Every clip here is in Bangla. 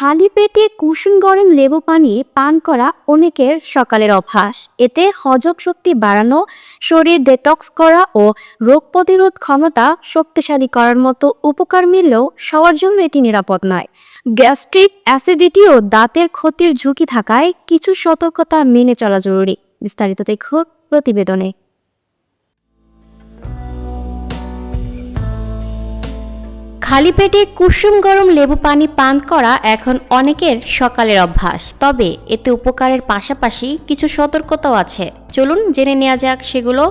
খালি পেটে কুসুম গরম লেবু পানি পান করা অনেকের সকালের অভ্যাস। এতে হজম শক্তি বাড়ানো, শরীর ডেটক্স করা ও রোগ প্রতিরোধ ক্ষমতা শক্তিশালী করার মতো উপকার মিললেও সবার জন্য এটি নিরাপদ নয়। গ্যাস্ট্রিক অ্যাসিডিটি ও দাঁতের ক্ষতির ঝুঁকি থাকায় কিছু সতর্কতা মেনে চলা জরুরি। বিস্তারিত দেখুন প্রতিবেদনে। খালি পেটে কুসুম গরম লেবু পানি পান করা এখন অনেকের সকালের অভ্যাস। তবে এতে উপকারের পাশাপাশি কিছু সতর্কতাও আছে। চলুন জেনে নেওয়া যাক সেগুলো।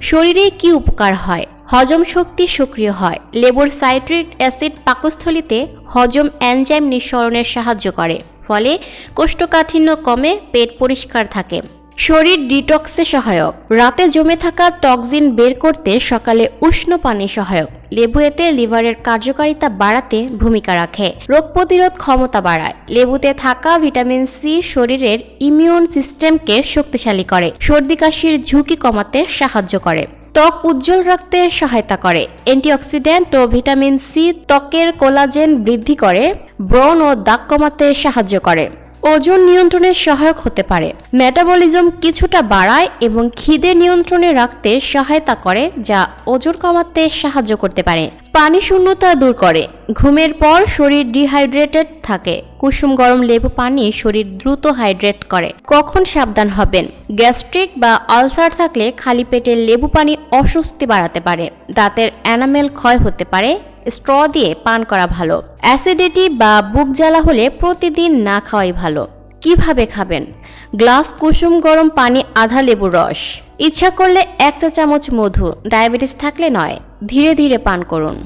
শরীরে কি উপকার হয়? হজম শক্তি সক্রিয় হয়। লেবুর সাইট্রিক অ্যাসিড পাকস্থলিতে হজম এনজাইম নিঃসরণের সাহায্য করে। ফলে কোষ্ঠকাঠিন্য কমে পেট পরিষ্কার থাকে। শরীর ডিটক্সে সহায়ক। রাতে জমে থাকা টক্সিন বের করতে সকালে উষ্ণ পানি সহায়ক। লেবু এতে লিভারের কার্যকারিতা বাড়াতে ভূমিকা রাখে। রোগ প্রতিরোধ ক্ষমতা বাড়ায়। লেবুতে থাকা ভিটামিন সি শরীরের ইমিউন সিস্টেমকে শক্তিশালী করে। সর্দি কাশির ঝুঁকি কমাতে সাহায্য করে। ত্বক উজ্জ্বল রাখতে সহায়তা করে। অ্যান্টিঅক্সিডেন্ট ও ভিটামিন সি ত্বকের কোলাজেন বৃদ্ধি করে, ব্রণ ও দাগ কমাতে সাহায্য করে। ওজন নিয়ন্ত্রণে সহায়ক হতে পারে। মেটাবলিজম কিছুটা বাড়ায় এবং খিদে নিয়ন্ত্রণে রাখতে সহায়তা করে, যা ওজন কমাতে সাহায্য করতে পারে। পানি শূন্যতা দূর করে। ঘুমের পর শরীর ডিহাইড্রেটেড থাকে। কুসুম গরম লেবু পানি শরীর দ্রুত হাইড্রেট করে। কখন সাবধান হবেন? গ্যাস্ট্রিক বা আলসার থাকলে খালি পেটে লেবু পানি অস্বস্তি বাড়াতে পারে। দাঁতের অ্যানামেল ক্ষয় হতে পারে। স্ট্র দিয়ে পান করা ভালো। অ্যাসিডিটি বা বুক জ্বালা হলে প্রতিদিন না খাওয়াই ভালো। কীভাবে খাবেন? গ্লাস কুসুম গরম পানি আধা লেবু রস। ইচ্ছা করলে এক চা চামচ মধু। ডায়াবেটিস থাকলে নয়। ধীরে ধীরে পান করুন।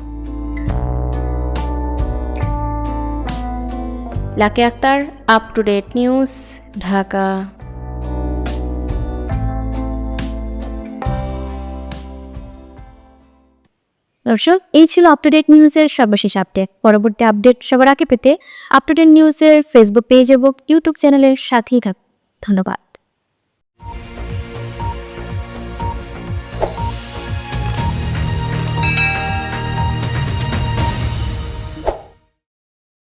Lucky Akter up to date news Dhaka. দর্শক, এই ছিল আপ টু ডেট নিউজের সর্বশেষ আপডেট পরবর্তী আপডেট সবার আগে পেতে আপ টু ডেট নিউজের ফেসবুক পেজ এবং ইউটিউব চ্যানেলের সাথেই থাকুন। ধন্যবাদ।